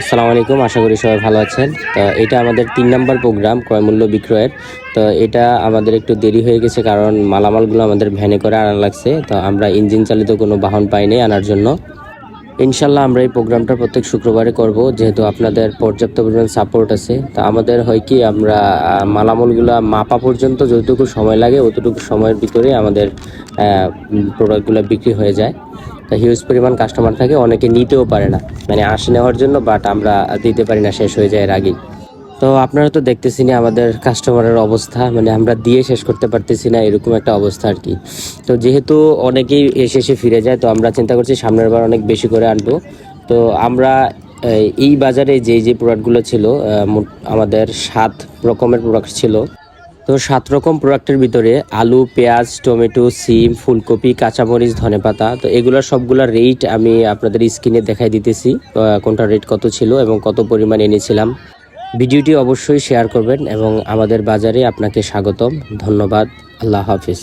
আসসালামু আলাইকুম, আশা করি সবাই ভালো আছেন। তো এটা আমাদের তিন নম্বর প্রোগ্রাম, ক্রয় মূল্য বিক্রয়ের। তো এটা আমাদের একটু দেরি হয়ে গেছে কারণ মালামালগুলো আমাদের ভ্যানে করে আনা লাগছে। তো আমরা ইঞ্জিন চালিত কোনো বাহন পাইনি আনার জন্য। ইনশাল্লাহ আমরা এই প্রোগ্রামটা প্রত্যেক শুক্রবারে করব, যেহেতু আপনাদের পর্যাপ্ত পরিমাণ সাপোর্ট আছে। তা আমাদের হয় কি, আমরা মালামালগুলো মাপা পর্যন্ত যতটুকু সময় লাগে, অতটুকু সময়ের ভিতরে আমাদের প্রোডাক্টগুলো বিক্রি হয়ে যায়। হিউজ পরিমাণ কাস্টমার থাকে অনেকে নিতেও পারে না। মানে আসে নেওয়ার জন্য বাট আমরা দিতে পারি না শেষ হয়ে যায় এর আগেই। তো আপনারা তো দেখতেছি না আমাদের কাস্টমারের অবস্থা মানে আমরা দিয়ে শেষ করতে পারতেছি না এরকম একটা অবস্থা আর কি। তো যেহেতু অনেকেই এসে এসে ফিরে যায় তো আমরা চিন্তা করছি সামনের বার অনেক বেশি করে আনব। তো আমরা এই, বাজারে যে যে প্রোডাক্টগুলো ছিল আমাদের সাত রকমের প্রোডাক্ট ছিল। তো সাত রকম প্রোডাক্টের ভিতরে আলু, পেঁয়াজ, টমেটো, সিম, ফুলকপি, কাঁচামরিচ ধনে পাতা তো এগুলোর সবগুলোর রেট আমি আপনাদের স্ক্রিনে দেখাই দিতেছি কোনটা রেট কত ছিল এবং কত পরিমাণ এনেছিলাম। ভিডিওটি অবশ্যই শেয়ার করবেন এবং আমাদের বাজারে আপনাকে স্বাগতম। ধন্যবাদ। আল্লাহ হাফিজ।